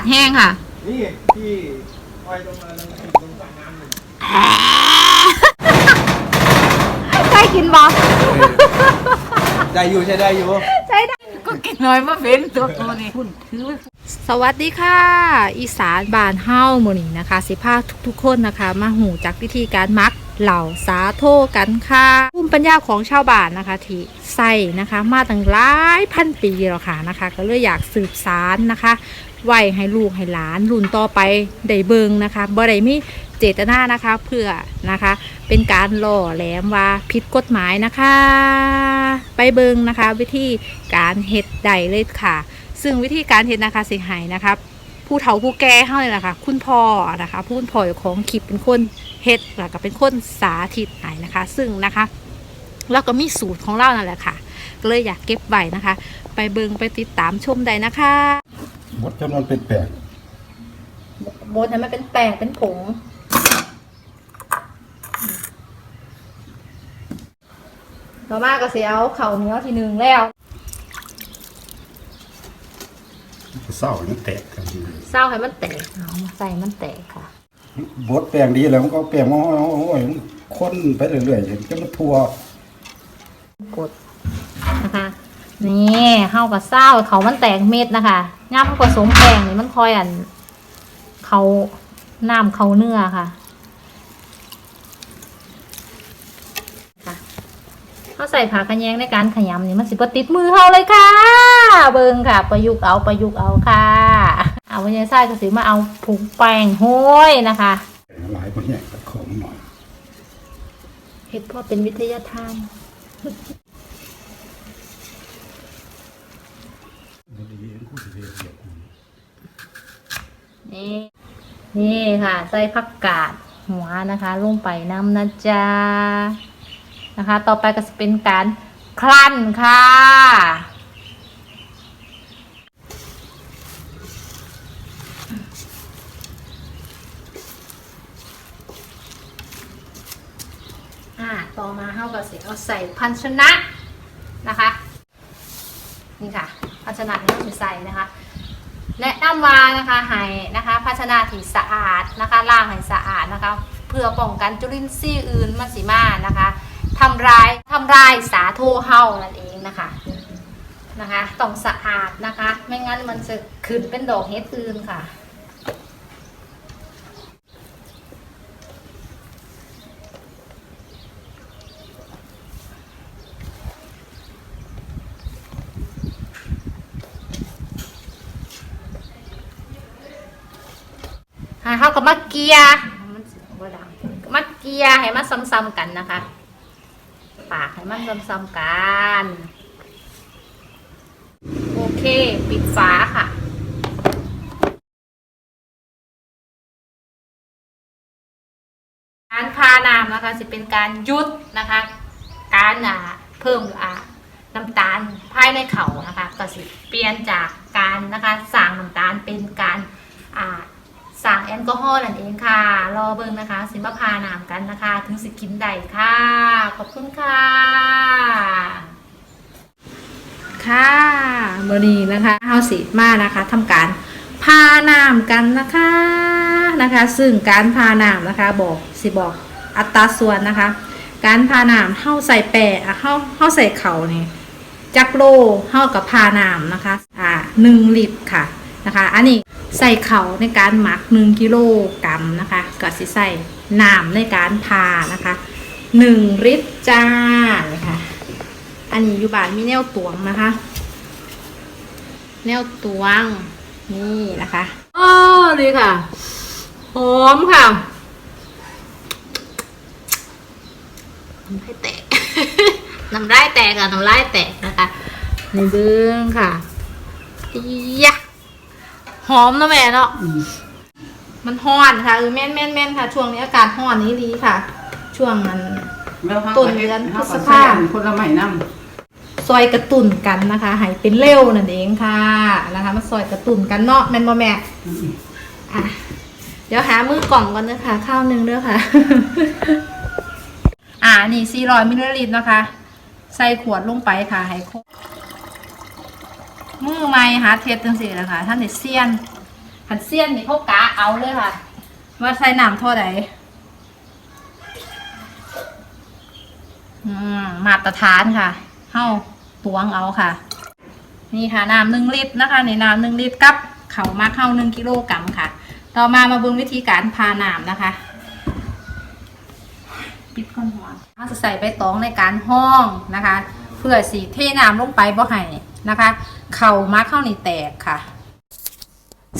ดแห้งค่ะ นี่ที่คอยตรงมาตรงตรงสระน้ำหนึ่งใช่กินบอได้อยู่ใช่ได้อยู่ใช่ได้ก็กินน้อยมาเป็นตัวตัวนี้คุณถือสวัสดีค่ะ อีสานบานเฮ้าหมือนี้นะคะ สิพาทุกๆคนนะคะ มาหูจากวิธีการมัก เหล่าสาโทกันค่ะภูมิปัญญาของชาวบ้านนะคะที่ใส่นะคะ มาตั้งหลายพันปีแล้วค่ะนะคะ ก็เลยอยากสืบสารนะคะไว้ให้ลูกให้หลานรุ่นต่อไปได้เบิงนะคะบ่ได้มีเจตนานะคะเพื่อนะคะ เป็นการหล่อแหลมว่าผิดกฎหมายนะคะ ไปเบิงนะคะ วิธีการเฮ็ดใดเลยค่ะ ซึ่งวิธีการเฮ็ดนะคะสิหายนะคะ ผู้เฒ่าผู้แก่เฮาเลยนะคะคุณพ่อนะคะผู้คุณพ่อของคลิปเป็นคนเฮ็ดแล้วก็เป็นคนสาธิตให้นะคะ ซึ่งนะคะแล้วก็มีสูตรของเรานั่นแหละค่ะก็เลยอยากเก็บไว้นะคะ ไปเบิงไปติดตามชมได้นะคะบดจนมันเป็นแปลกบดให้มันเป็นแป้งเป็นผงต่อมาก็สิเอาข้าวเหนียวทีหนึ่งแล้ว เศร้ามันแตกกันทีเศร้าให้มันแตกเอามาใส่มันแตกค่ะบดแปลงดีแล้วมันก็เอาแปลงมาห้อยๆมันค้นไปเรื่อยๆจนมันทั่วกดนะคะ นี่เข้ากับเศร้าเขามันแตกเม็ดนะคะย่ำผสมแป้งนี่มันคอยอันเขาน้ำเขาเนื้อค่ะค่ะเขาใส่ผักกระแยงในการขยำนี่มันสิบติดมือเขาเลยค่ะเบิง ค่ะ ประยุกต์เอาประยุกต์เอาค่ะ เอาวันยายไส้ก็สิมาเอาผงแป้งโห้ยนะคะหลายคนเนี่ยของหน่อยเห็ดพ่อเป็นวิทยาทานนี่นี่ค่ะใส่ผักกาดหัวนะคะลงไปน้ำนะจ๊ะนะคะ ต่อไปก็จะเป็นการคลั่นค่ะ อ่า เฮาก็สิเอาใส่ภาชนะนะคะ นี่ค่ะ ภาชนะนี้เราใส่นะคะแนะนำว่านะคะให้นะคะภาชนะที่สะอาดนะคะล้างให้สะอาดนะคะ เพื่อป้องกันจุลินทรีย์อื่นมาสิมานะคะทำร้ายทำลายสาโทเฮานั่นเองนะคะนะคะต้องสะอาดนะคะ ไม่งั้นมันจะขึ้นเป็นดอกเห็ดอื่นค่ะ เขากับมาเกียร์มันบ่ดังมาเกียร์ให้มันซ้ำๆกันนะคะ ปากให้มันซ้ำๆกันโอเค ปิดฝาค่ะการพาน้ำนะคะจะเป็นการยุดนะคะ การอ่าเพิ่มอ่าน้ำตาลภายในเขานะคะ ก็สิเปลี่ยนจากการนะคะสั่งน้ำตาลเป็นการอ่า สั่งแอลกอฮอล์นั่นเองค่ะ รอเบิ่งนะคะ สิมาพานามกันนะคะ ถึงสิกินได้ค่ะ ขอบคุณค่ะ ค่ะเมื่อนี้นะคะเฮาสิมานะคะทำการพานามกันนะคะนะคะ ซึ่งการพานามนะคะ บอกสิบอกอัตราส่วนนะคะ การพานามเฮาใส่แปะอะเฮาเฮาใส่เข่านี่จักโลเฮากับพานามนะคะ อ่าหนึ่งลิตรค่ะนะคะ อันนี้ ใส่เข่าในการหมัก 1 กิโลกรัมนะคะก็สิใส่น้ำในการพานะคะ 1 ลิตรจ้านะคะอันนี้อยู่บ้านมีแนวตวงนะคะ แนวตวงนี่นะคะอ๋อดีค่ะหอมค่ะน้ำลายแตกน้ำลายแตกค่ะน้ำลายแตกนะคะในเบื้องค่ะอียะ หอมนะแม่เนาะมันฮ้อนค่ะเออแม่นแม่นแม่นค่ะ ช่วงนี้อากาศฮ้อนนี้ดีค่ะ ช่วงนั้นต้นเดือนพฤษภาคนละไม้น้ซอยกระตุนกันนะคะให้เป็นเร็วนั่นเองค่ะนะคะมาซอยกระตุนกันเนาะแม่นบ่แม่อะเดี๋ยวหามือกล่องก่อนนะคะข้าวหนึงเด้อค่ะ อ่านี่400มิลลิลิตรนะคะ ใส่ขวดลงไปค่ะให้ครบ มือไม้หาเทสจังซี่นะคะท่านเด็เซียนขันเซียนนี่เขากาเอาเลยค่ะ ว่าใส่น้ำเท่าไหร่มาตรฐานค่ะเฮ้าตวงเอาค่ะ นี่ค่ะน้ำหนึ่งลิตรนะคะในน้ำหนึ่งลิตรกับเขามาเข้าหนึ่งกิโลกรัมค่ะ ต่อมามาเบิ่งวิธีการพาน้ำนะคะ ปิดก้อนหัวเราจะใส่ใบตองในการห้องนะคะ เพื่อสีเทน้ำลงไปบ่ให้นะคะ เข่ามาเข้านี่แตกค่ะ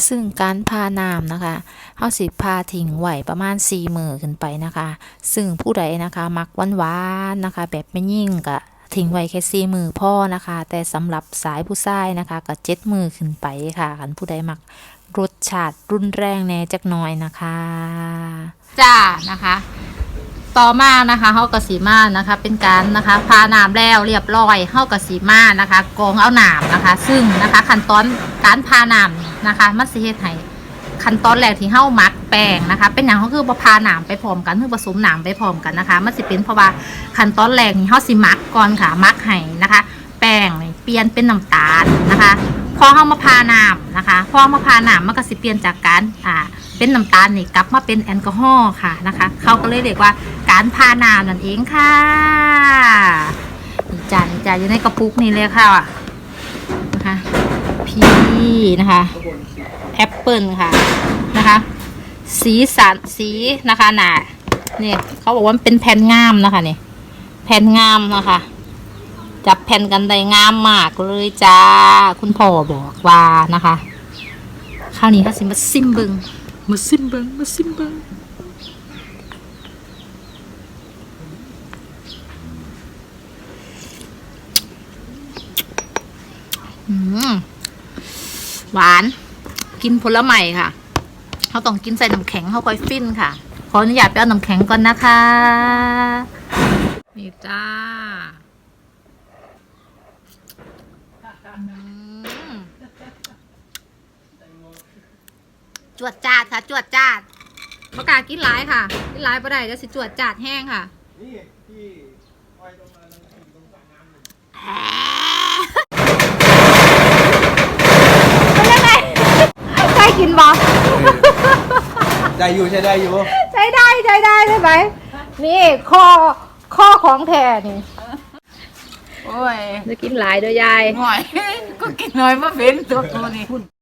ซึ่งการพาน้ำนะคะเฮาสิพาทิ้งไหวประมาณ4มื้อขึ้นไปนะคะ ซึ่งผู้ใดนะคะ มักหวานๆนะคะ แบบไม่ยิ่งก็ทิ้งไว้แค่สี่มือพ่อนะคะ แต่สำหรับสายผู้ชายนะคะก็เจ็ดมือขึ้นไปค่ะคันผู้ใดมักรสชาติรุนแรงแน่จักหน่อยนะคะ จ้านะคะ ต่อมานะคะเฮากะสีมานะคะ เป็นการนะคะพาน้ำแล้วเรียบร้อยเฮากะสีมานะคะกองเอาหน้ำนะคะ ซึ่งนะคะขั้นตอนการพาน้ำนะคะมัสิเฮ็ดให้ขั้นตอนแรกที่เฮามักแป้งนะคะ เป็นอย่างเขาคือพาหน้ำไปพร้อมกันคือผสมหน้ำไปพร้อมกันนะคะ มันสิเป็นเพราะว่าขั้นตอนแรกนี่เฮาสิมักก่อนค่ะมักให้นะคะ แป้งเปลี่ยนเป็นน้ำตาลนะคะ พอเฮามาพาน้ำนะคะ พอเฮามาพาน้ำมันก็สิเปลี่ยนจากการอ่าเป็นน้ำตาลนี่กลับมาเป็นแอลกอฮอล์ค่ะนะคะ เขาก็เลยเรียกว่าการพาน้ำนั่นเองค่ะนี่จ้านี่จ้าอยู่ในกระปุกนี่เลยค่ะนะคะพีนะคะแอปเปิลค่ะนะคะ สีสันสีนะคะหนาเนี่ยเขาบอกว่าเป็นแผ่นงามนะคะเนี่ยแผ่นงามนะคะ จับแผ่นกันได้งามมากเลยจ้า คุณพ่อบอกว่านะคะคราวนี้ถ้าสิมาซิมเบิงมาซิมเบิงมาซิมเบิงหวาน กินผลไม้ค่ะเขาต้องกินใส่น้ำแข็งเขาค่อยฟินค่ะ ขออนุญาตไปเอาน้ำแข็งก่อนนะคะ นี่จ้าอืม จวดจาดค่ะ จวดจาดประกล้าศกินหลายค่ะ กินหลายบ่ได้เดี๋ยวสิจวดจาดแห้งค่ะนี่ที่อ้อยตรงมาตรงกินตรงสระน้ำเลยเป็นยังไงใช่กินบอได้อยู่ใช่ได้อยู่ ใช้ได้ใช้ได้ใช่ไหมนี่ข้อข้อของแท้นี่ โอ้ย จะกินหลายเด้อยาย หน่อย ก็กินน้อยมาเป็นตัวตัวนี้